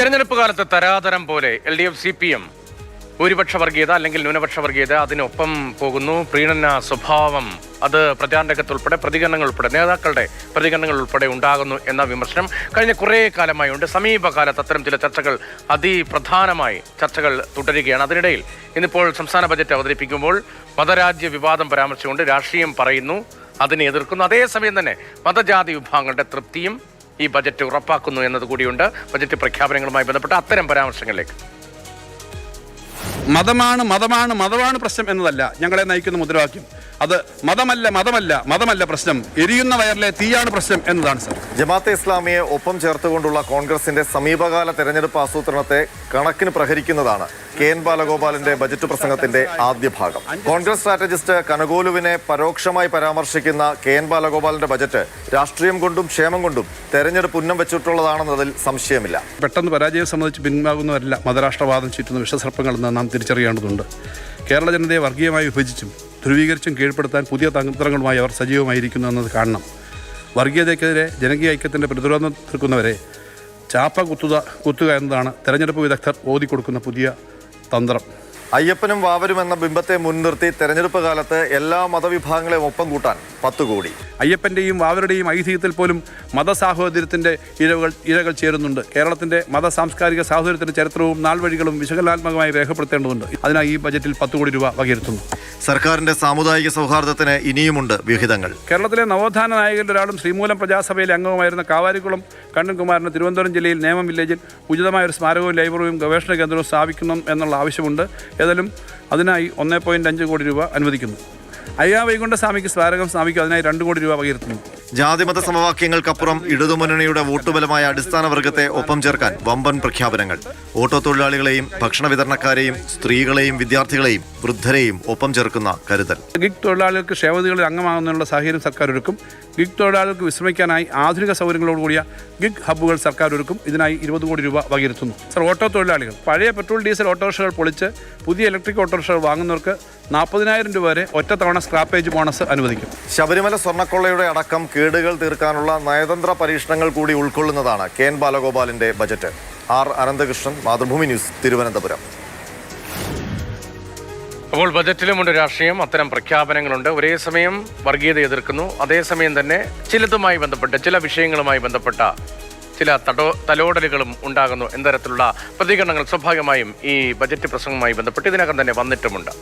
തെരഞ്ഞെടുപ്പ് കാലത്ത് തരാതരം പോലെ L D F C P M ഭൂരിപക്ഷ വർഗീയത അല്ലെങ്കിൽ ന്യൂനപക്ഷ വർഗീയത അതിനൊപ്പം പോകുന്നു. പ്രീണന സ്വഭാവം അത് പ്രചാരണ രംഗത്ത് ഉൾപ്പെടെ പ്രതികരണങ്ങൾ ഉൾപ്പെടെ നേതാക്കളുടെ പ്രതികരണങ്ങൾ ഉൾപ്പെടെ ഉണ്ടാകുന്നു എന്ന വിമർശനം കഴിഞ്ഞ കുറേ കാലമായി ഉണ്ട്. സമീപകാലത്ത് അത്തരം ചില ചർച്ചകൾ അതിപ്രധാനമായി ചർച്ചകൾ തുടരുകയാണ്. അതിനിടയിൽ ഇന്നിപ്പോൾ സംസ്ഥാന ബജറ്റ് അവതരിപ്പിക്കുമ്പോൾ മതരാജ്യ വിവാദം പരാമർശിച്ചുകൊണ്ട് രാഷ്ട്രീയം പറയുന്നു അതിനെ എതിർക്കുന്നു. അതേസമയം തന്നെ മതജാതി വിഭാഗങ്ങളുടെ തൃപ്തിയും ഈ ബജറ്റ് ഉറപ്പാക്കുന്നു എന്നതുകൂടിയുണ്ട് ബജറ്റ് പ്രഖ്യാപനങ്ങളുമായി ബന്ധപ്പെട്ട അത്തരം പരാമർശങ്ങളിലേക്ക്. മതമാണ് മതമാണ് മതമാണ് പ്രശ്നം എന്നതല്ല ഞങ്ങളെ നയിക്കുന്ന മുദ്രാവാക്യം. അത് മതമല്ല മതമല്ല മതമല്ല പ്രശ്നം. എരിയുന്ന വയറിലെ തീയാണ് പ്രശ്നം എന്നതാണ് സർ. ജമാഅത്തെ ഇസ്ലാമിയെ ഒപ്പം ചേർത്തുകൊണ്ടുള്ള കോൺഗ്രസിന്റെ സമീപകാല തെരഞ്ഞെടുപ്പ് ആസൂത്രണത്തെ കണക്കിന് പ്രഹരിക്കുന്നതാണ് കെ എൻ ബാലഗോപാലിന്റെ ബജറ്റ് പ്രസംഗത്തിന്റെ ആദ്യ ഭാഗം. കോൺഗ്രസ് സ്ട്രാറ്റജിസ്റ്റ് കനകോലുവിനെ പരോക്ഷമായി പരാമർശിക്കുന്ന കെ എൻ ബാലഗോപാലിന്റെ ബജറ്റ് രാഷ്ട്രീയം കൊണ്ടും ക്ഷേമം കൊണ്ടും തെരഞ്ഞെടുപ്പ് ഉന്നം വെച്ചിട്ടുള്ളതാണെന്നതിൽ സംശയമില്ല. പെട്ടെന്ന് പരാജയം സംബന്ധിച്ച് പിൻവാങ്ങുന്നവരല്ല മതരാഷ്ട്രവാദം ചുറ്റുന്ന വിഷസർപ്പങ്ങളെന്ന് നാം തിരിച്ചറിയേണ്ടതുണ്ട്. കേരള ജനതയെ വർഗീയമായി വിഭജിച്ചും ധ്രുവീകരിച്ചും കീഴ്പ്പെടുത്താൻ പുതിയ തന്ത്രങ്ങളുമായി അവർ സജീവമായിരിക്കുന്നു എന്നത് കാണണം. വർഗീയതയ്ക്കെതിരെ ജനകീയ ഐക്യത്തിന്റെ പ്രതിരോധം തീർക്കുന്നവരെ ചാപ്പ കുത്തുക കുത്തുക എന്നതാണ് തെരഞ്ഞെടുപ്പ് വിദഗ്ധർ ഓതിക്കൊടുക്കുന്ന പുതിയ തന്ത്രം. അയ്യപ്പനും വാവരും എന്ന ബിംബത്തെ മുൻനിർത്തി തെരഞ്ഞെടുപ്പ് കാലത്ത് എല്ലാ മതവിഭാഗങ്ങളെയും ഒപ്പം കൂട്ടാൻ പത്ത് കോടി. അയ്യപ്പന്റെയും വാവരുടെയും ഐതിഹ്യത്തിൽ പോലും മതസാഹോദര്യത്തിന്റെ ഇഴകൾ ഇഴകൾ ചേരുന്നുണ്ട്. കേരളത്തിന്റെ മത സാംസ്കാരിക സാഹോദര്യത്തിന്റെ ചരിത്രവും നാൾവഴികളും വിശകലനാത്മകമായി രേഖപ്പെടുത്തേണ്ടതുണ്ട്. അതിനായി ഈ ബജറ്റിൽ പത്ത് കോടി രൂപ വകയിരുത്തുന്നു. സർക്കാരിന്റെ സാമുദായിക സൗഹാർദ്ദത്തിന് ഇനിയുമുണ്ട് വിഹിതങ്ങൾ. കേരളത്തിലെ നവോത്ഥാന നായകരിൽ ഒരാളും ശ്രീമൂലം പ്രജാസഭയിലെ അംഗവുമായിരുന്ന കാവാരിക്കുളം കണ്ണൻകുമാറിന് തിരുവനന്തപുരം ജില്ലയിൽ നേമം വില്ലേജിൽ ഉചിതമായ ഒരു സ്മാരകവും ലൈബ്രറിയും ഗവേഷണ കേന്ദ്രവും സ്ഥാപിക്കണം എന്നുള്ള ആവശ്യമുണ്ട്. ഏതായാലും അതിനായി ഒന്നേ പോയിന്റ് അഞ്ച് കോടി രൂപ അനുവദിക്കുന്നു. അയ്യാ വൈകുണ്ഠസ്വാമിക്ക് സ്മാരകം സ്ഥാപിക്കും അതിനായി രണ്ട് കോടി രൂപ വകയിരുത്തുന്നു. ജാതിമത സമവാക്യങ്ങൾക്കപ്പുറം ഇടതുമുന്നണിയുടെ വോട്ടുബലമായ അടിസ്ഥാന വർഗത്തെ ഒപ്പം ചേർക്കാൻ വമ്പൻ പ്രഖ്യാപനങ്ങൾ. ഓട്ടോ തൊഴിലാളികളെയും ഭക്ഷണ വിതരണക്കാരെയും സ്ത്രീകളെയും വിദ്യാർത്ഥികളെയും വൃദ്ധരെയും ഒപ്പം ചേർക്കുന്ന കരുതൽ. ഗിഗ് തൊഴിലാളികൾക്ക് ക്ഷേമതകളിൽ അംഗമാകുന്നതിനുള്ള സാഹചര്യം സർക്കാർ ഒരുക്കും ഗിഗ് തൊഴിലാളികൾക്ക് വിശ്രമിക്കാനായി ആധുനിക സൗകര്യങ്ങളോടുകൂടിയ ഗിഗ് ഹബ്ബുകൾ സർക്കാർ ഒരുക്കും ഇതിനായി ഇരുപത് കോടി രൂപ വകയിരുത്തുന്നു. സർ ഓട്ടോ തൊഴിലാളികൾ പഴയ പെട്രോൾ ഡീസൽ ഓട്ടോറിക്ഷകൾ പൊളിച്ച് പുതിയ ഇലക്ട്രിക് ഓട്ടോറിക്ഷകൾ വാങ്ങുന്നവർക്ക് നാൽപ്പതിനായിരം രൂപ വരെ ഒറ്റത്തവണ സ്ക്രാപ്പേജ് ബോണസ് അനുവദിക്കും. ശബരിമല സ്വർണക്കൊള്ളയുടെ അടക്കം കേടുകൾ തീർക്കാനുള്ള നയതന്ത്ര പരീക്ഷണങ്ങൾ കൂടി ഉൾക്കൊള്ളുന്നതാണ് കെ എൻ ബാലഗോപാലിന്റെ budget. R Ananthakrishnan Mathrubhumi news Thiruvananthapuram. അപ്പോൾ ബജറ്റിലുമുണ്ട് രാഷ്ട്രീയം അത്തരം പ്രഖ്യാപനങ്ങളുണ്ട്. ഒരേ സമയം വർഗീയത എതിർക്കുന്നു. അതേസമയം തന്നെ ചിലതുമായി ബന്ധപ്പെട്ട ചില വിഷയങ്ങളുമായി ബന്ധപ്പെട്ട ചില തടോ തലോടലുകളും ഉണ്ടാകുന്നു എന്തരത്തിലുള്ള പ്രതികരണങ്ങൾ സ്വാഭാവികമായും ഈ ബജറ്റ് പ്രസംഗവുമായി ബന്ധപ്പെട്ട് ഇതിനകം തന്നെ വന്നിട്ടുമുണ്ട്.